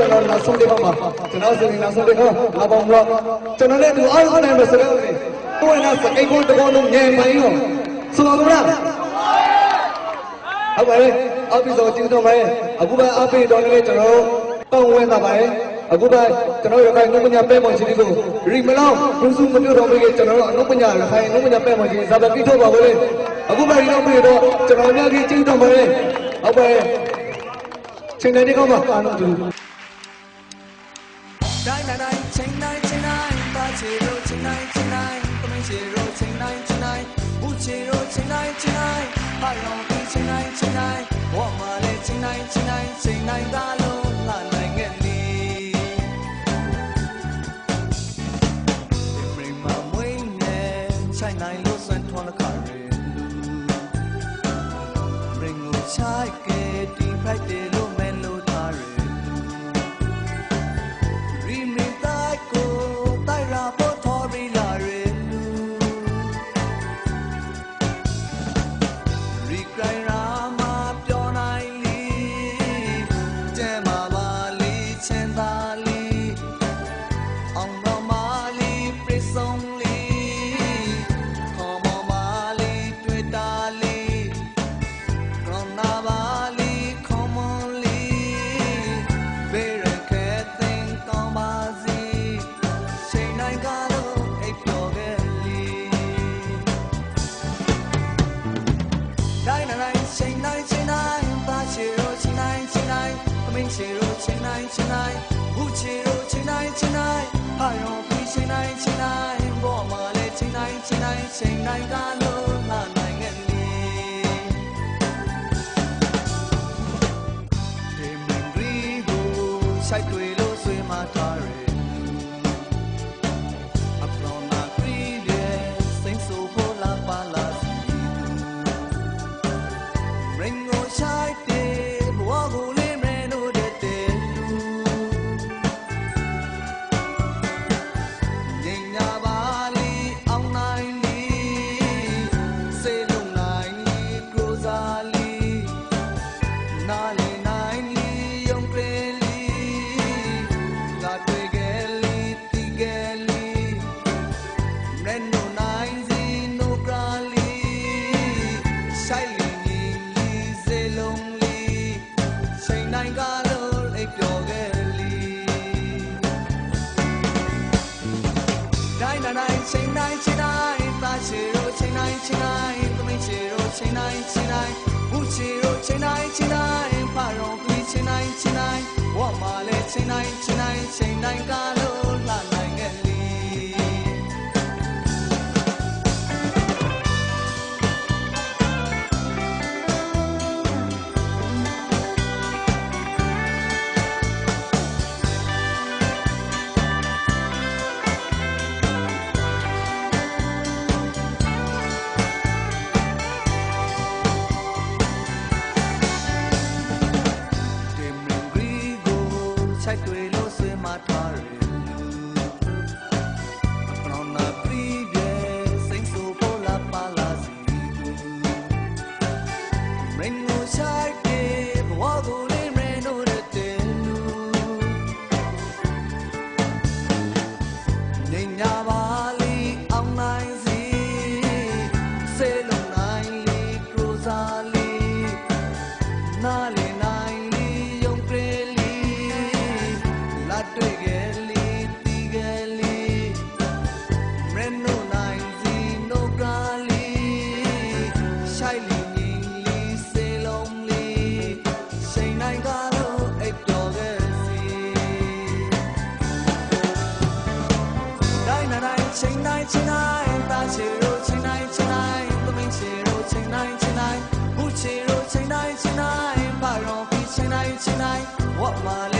ကျွန်တော်နောက်ဆုံးတစ်ခါမှာကျွန်တော်ဆိုရင်နောက်ဆုံးတစ်ခါလာပါမလို့ကျွန်တော်လည်းသူအားအားနိုင်မယ်ဆိုတော့ကိုယ်ကစကိတ်ကုန်တကောလုံးငယ်မိုင်းရောဆိုပါမလားဟုတ်ပါရဲ့အပိဆိုကျေးဇူးတော်ပါတယ်အခုပဲအပိတော်လည်းကျွန်တော်တောင်းဝင်တာပါတယ်အခုပဲကျွန်တော်ရခိုင်နုပညာပဲ့မော်ချင်းကိုရီမလောင်းဘုစုမပြုတ်တော်မကြီးကျွန်တော်အနုပညာရခိုင်နုပညာပဲ့မော်ချင်းဇာပပိထုတ်ပါပဲအခုပဲဒီတော့ပြီးတော့ကျွန်တော်များကြီးကျေးဇူးတော်ပါတယ်ဟုတ်ပါရဲ့ချိန်တိုင်းဒီကောင်းမှာအားလုံးတူ တိုင်းတိုင်းချိန်တိုင်းချိန်တိုင်းပါချီရိုချိန်တိုင်းချိန်တိုင်းသမင်းချီရိုချိန်တိုင်းချိန်တိုင်းဘူးချီရိုချိန်တိုင်းချိန်တိုင်းဟာရောင်ပြီးချိန်တိုင်းချိန်တိုင်းဝတ်မလေးချိန်တိုင်းချိန်တိုင်းချိန်တိုင်းသာလုံးလာနိုင်ခဲ့လီဒီမင်းမမွေးနေချိန်တိုင်းလို့ဆွမ်းထွန်း la ခါရဲလူ ring ကိုချိုက်ကတီ စိုက်တွေလို့ဆွေးမထားရ ချိန်တိုင်းချိန်တိုင်းပါချီရိုချိန်တိုင်းချိန်တိုင်းသမင်းချီရိုချိန်တိုင်းချိန်တိုင်းဘူးချီရိုချိန်တိုင်းချိန်တိုင်းဖာရောပြီးချိန်တိုင်းချိန်တိုင်းဝတ်မာလေချိန်တိုင်းချိန်တိုင်းချိန်တိုင်းက လာတွေ့က